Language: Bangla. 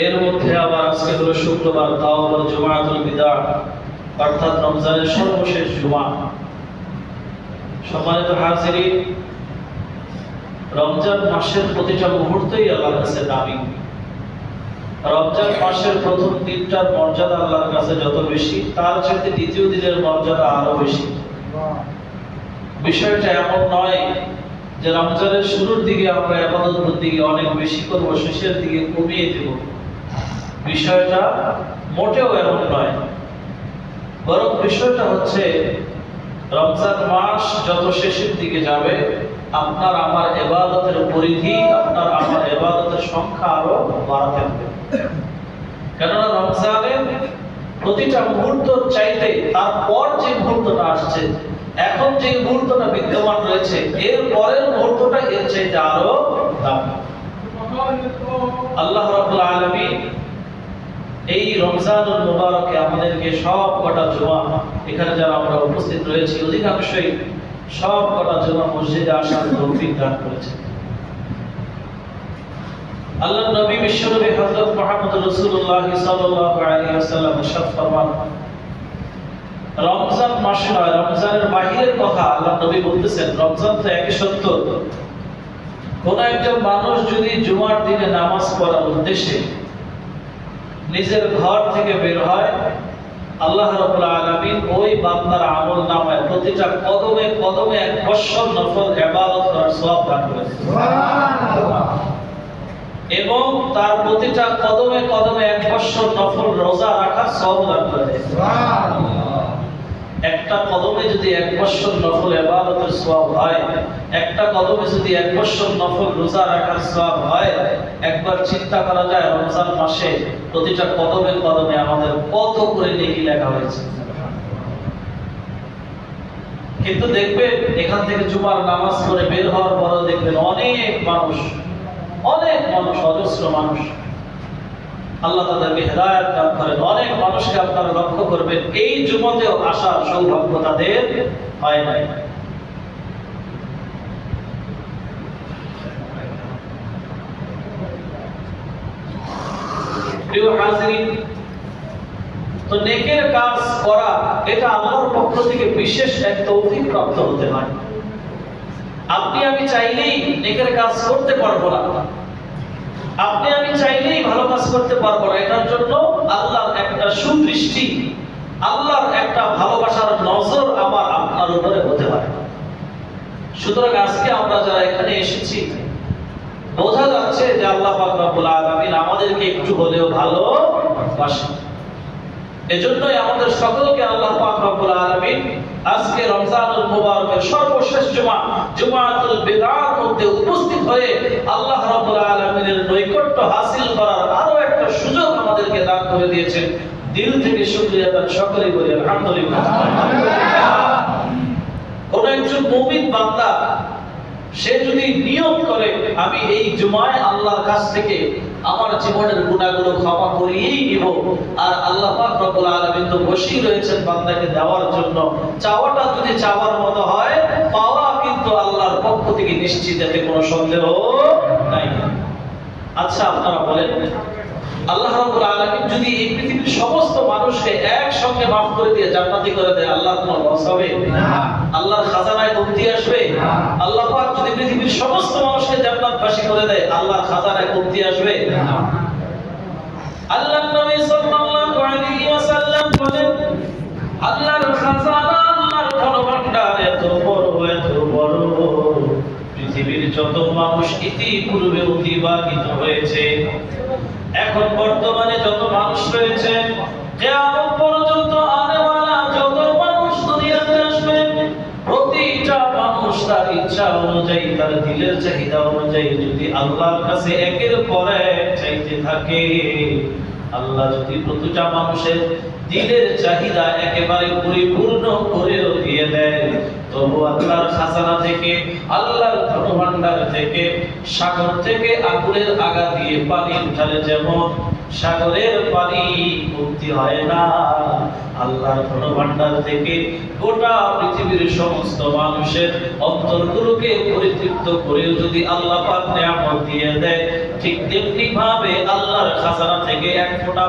এর মধ্যে আবার আজকে হলো শুক্রবার, তাও আবার জুমাতুল বিদা অর্থাৎ রমজানের সর্বশেষ জুমা। সম্মানিত হাজিরি রমজান মাসের প্রতিটা মুহূর্তই আল্লাহর কাছে দামি রমজান মাসের প্রথম দিনটার মর্যাদা আল্লাহর কাছে যত বেশি, তার চাইতে দ্বিতীয় দিনের মর্যাদা আরও বেশি। বিষয়টা এমন নয় যে রমজানের শুরুর দিকে আমরা আবাদত দিকে অনেক বেশি করব, শেষের দিকে কমিয়ে দেব। বিষয়টা মোটেও এমন নয়। বরং বিষয়টা হচ্ছে, রমজান মাস যত শেষের দিকে যাবে, আপনার আমার এবাদতের পরিধি, আপনার আমার এবাদতের সংখ্যা আরও বাড়াতে হবে। কেননা রমজানের প্রতিটা মুহূর্ত চাইতে তারপর যে মুহূর্তটা আসছে, এখন যে মুহূর্তটা বিদ্যমান রয়েছে, এর পরের মুহূর্তটা এর চাইতে আরও দাম। আল্লাহ রাব্বুল আলামিন এই রমজানুল মুবারকে আমাদেরকে সব কটা জুমা, এখানে যারা আমরা উপস্থিত রয়েছি, অধিকাংশই সব কটা জুমা মসজিদে আসার তৌফিক দান করেছেন। আল্লাহ নবী বিশ্বনবী হযরত মুহাম্মদ রাসূলুল্লাহ সাল্লাল্লাহু আলাইহি ওয়াসাল্লাম ফরমান, রমজান মাস নয়, রমজানের বাহিরের কথা আল্লাহ নবী বলতেছেন, রমজান তো একই সত্য। কোন একজন মানুষ যদি জুমার দিনে নামাজ পড়ার উদ্দেশ্যে নিজের ঘর থেকে বের হয়। আল্লাহ রাব্বুল আলামিন ওই বান্দার আমল নামায় প্রতিটা কদমে কদমে এক বৎসর নফল ইবাদত করার সওয়াব দান করেছেন এবং তার প্রতিটা কদমে কদমে এক বৎসর নফল রোজা রাখার সব দান করেছেন একটা কদমে যদি এক বৎসর নফল ইবাদতের সওয়াব হয়, একটা কদমে যদি এক বৎসর নফল রোজা রাখার সওয়াব হয়, একবার চিন্তা করা যায় রমজান মাসে প্রতিটা কদমে কদমে আমাদের কত করে নেকি লেখা হয়েছে। কিন্তু দেখবেন, এখান থেকে জুমার নামাজ পড়ে বের হওয়ার পরও দেখবেন অনেক মানুষ অনেক মানুষ, অজস্র মানুষ আল্লাহ তাদেরকে হেদায়ত দান করেন। অনেক মানুষকে আপনারা লক্ষ্য করবেন, এই জুমতেও আসার সৌভাগ্য তাদের হয় নাই। প্রিয় তো নেকের কাজ করা, এটা আল্লাহর পক্ষ থেকে বিশেষ এক তৌফিক প্রাপ্ত হতে হয়। আপনি আমি চাইলেই নেকের কাজ করতে পারব না। আপনি আমি চাইলেই ভালো কাজ করতে পারব না। এটার জন্য আল্লাহর একটা সুদৃষ্টি, আল্লাহর একটা ভালোবাসার নজর আমার আপনার উপরে হতে পারে। সুতরাং আজকে আমরা যারা এখানে এসেছি, বোঝা যাচ্ছে যে আল্লাহ পাক রব্বুল আমাদেরকে একটু হলেও ভালোবাসেন। এজন্যই আমাদের সকলকে আল্লাহ পাক রব্বুল আলামিন আজকে রমজানুল মুবারকের সর্বশেষ জুমা, জুমাতুল মধ্যে উপস্থিত হয়ে আল্লাহ আলামিনের নৈকট্য হাসিল করার আরও একটা সুযোগ আমাদেরকে দান করে দিয়েছেন। দিল থেকে শুকরিয়া তার সকলেই বলি আলহামদুলিল্লাহ। কোন একজন মুমিন বান্দা, সে যদি নিয়ত করে, আমি এই জুমায় আল্লাহর কাছ থেকে আমার জীবনের গুণাগুলো ক্ষমা করিয়েই নিব। আর আল্লাহ পাক রব্বুল আলামিন তো বসেই রয়েছেন বান্দাকে দেওয়ার জন্য। চাওয়াটা যদি চাওয়ার মতো হয়, পাওয়া কিন্তু আল্লাহর পক্ষ থেকে নিশ্চিত, এতে কোনো সন্দেহ নাই। আচ্ছা আপনারা বলেন। আল্লাহ রাব্বুল আলামিন যদি এই পৃথিবীর সমস্ত মানুষকে একসঙ্গে মাফ করে দিয়ে জান্নাতি করে দেয় আল্লাহর কোনো লস হবে? আল্লাহর খাজানায় কমতি আসবে? আল্লাহ পাক যদি পৃথিবীর সমস্ত মানুষকে জান্নাতবাসী করে দেয় আল্লাহর খাজানায় কমতি আসবে? আল্লাহর নবী সাল্লাল্লাহু আলাইহি ওয়াসাল্লাম বলেন আল্লাহর খাজানা আল্লাহর ধনভাণ্ডার এত বড় এত বড়। পৃথিবীর যত মানুষ ইতিপূর্বে অতিবাহিত হয়েছে এখন বর্তমানে ইচ্ছা অনুযায়ী, তার দিলের চাহিদা অনুযায়ী যদি আল্লাহর কাছে একের পর চাইতে থাকে, আল্লাহ যদি প্রতিটা মানুষের দিলের চাহিদা একেবারে পরিপূর্ণ করেও দিয়ে দেয়, তবু আল্লাহর খাজানা থেকে, আল্লাহর ধনভাণ্ডার থেকে, সাগর থেকে আগুনের আগা দিয়ে পানি উঠালে যেমন সাগরের পানি মুক্তি হয় না। আল্লাহর ধনভাণ্ডার থেকে গোটা পৃথিবীর সমস্ত মানুষের অন্তরগুলোকে পরিতৃপ্ত করে যদি আল্লাহ পাক নিয়ামত দিয়ে দেয়, ঠিক তেমনি ভাবে আল্লাহর খাজানা থেকে এক ফোঁটা